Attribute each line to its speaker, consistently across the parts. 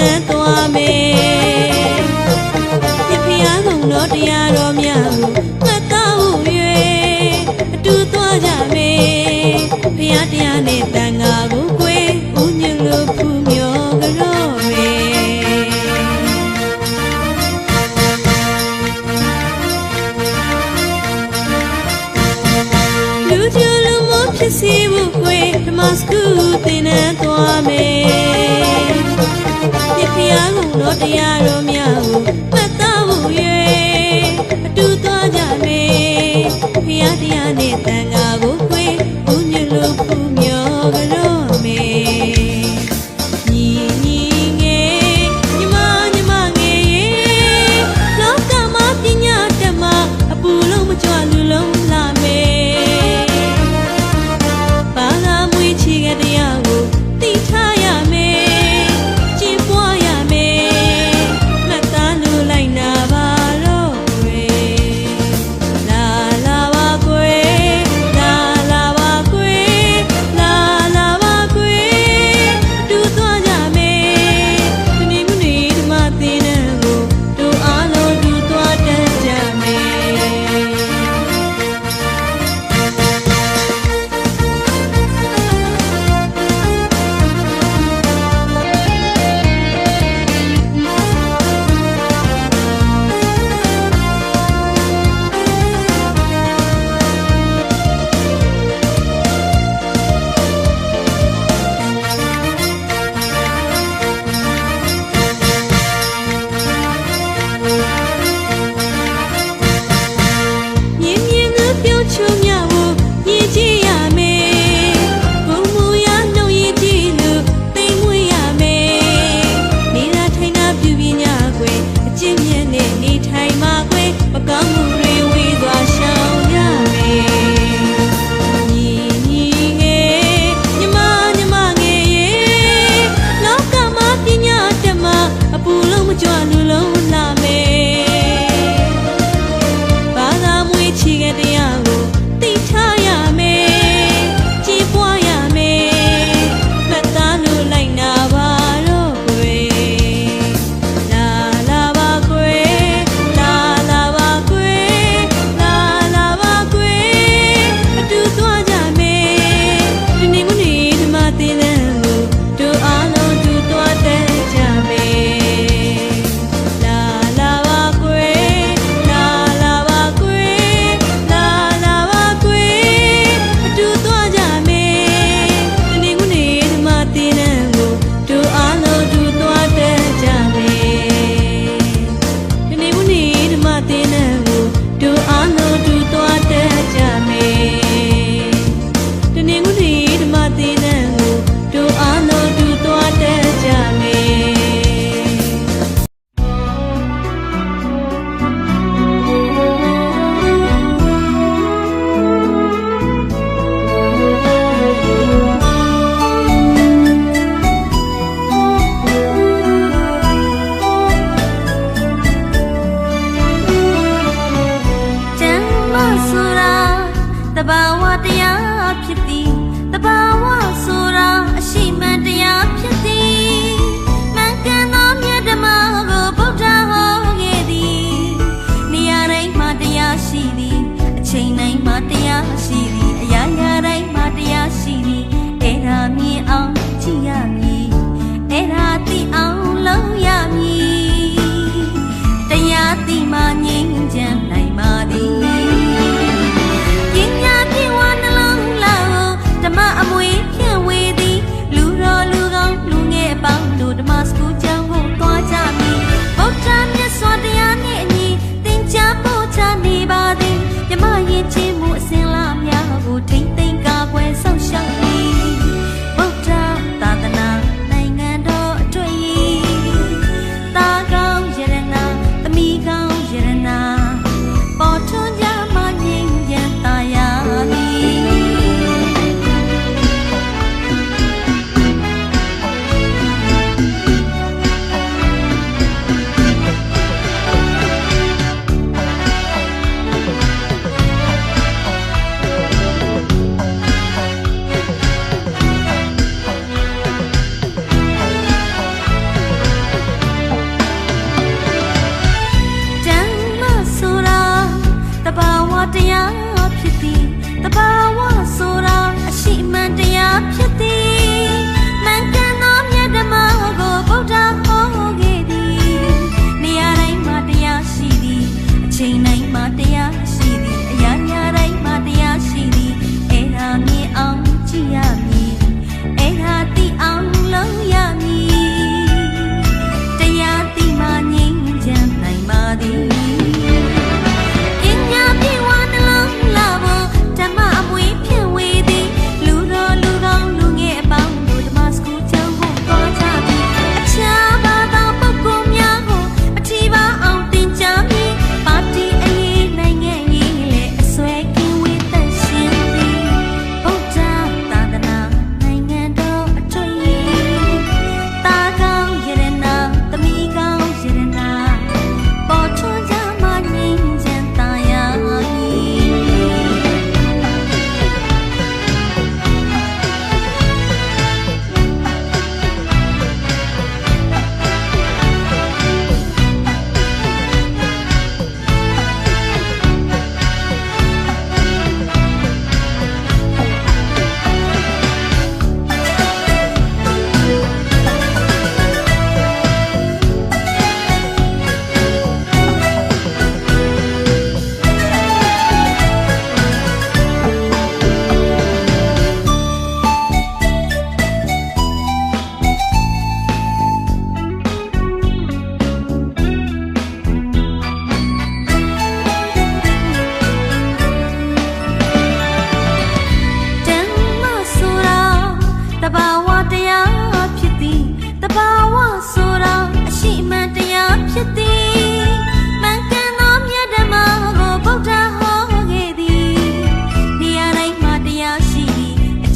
Speaker 1: နဲ့သွားမယ်ပြဖျားကုန်တော့တရားတော်များကိုငတ်တော့၍အတူသွားကြမယ်ဖျားတရားနဲ့တန်ငါကိုကိုယ်ဦးညလို့ဖူးမျောကြောမယ်လူကျလူမဖြစ်စီဘူးကိုယ်ဓမ္မစကူတင်နဲ့သွားမယ်
Speaker 2: ဖျားကုန်တော်တရားတော်များကို about what the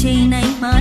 Speaker 2: ချိန်နိုင်မှာ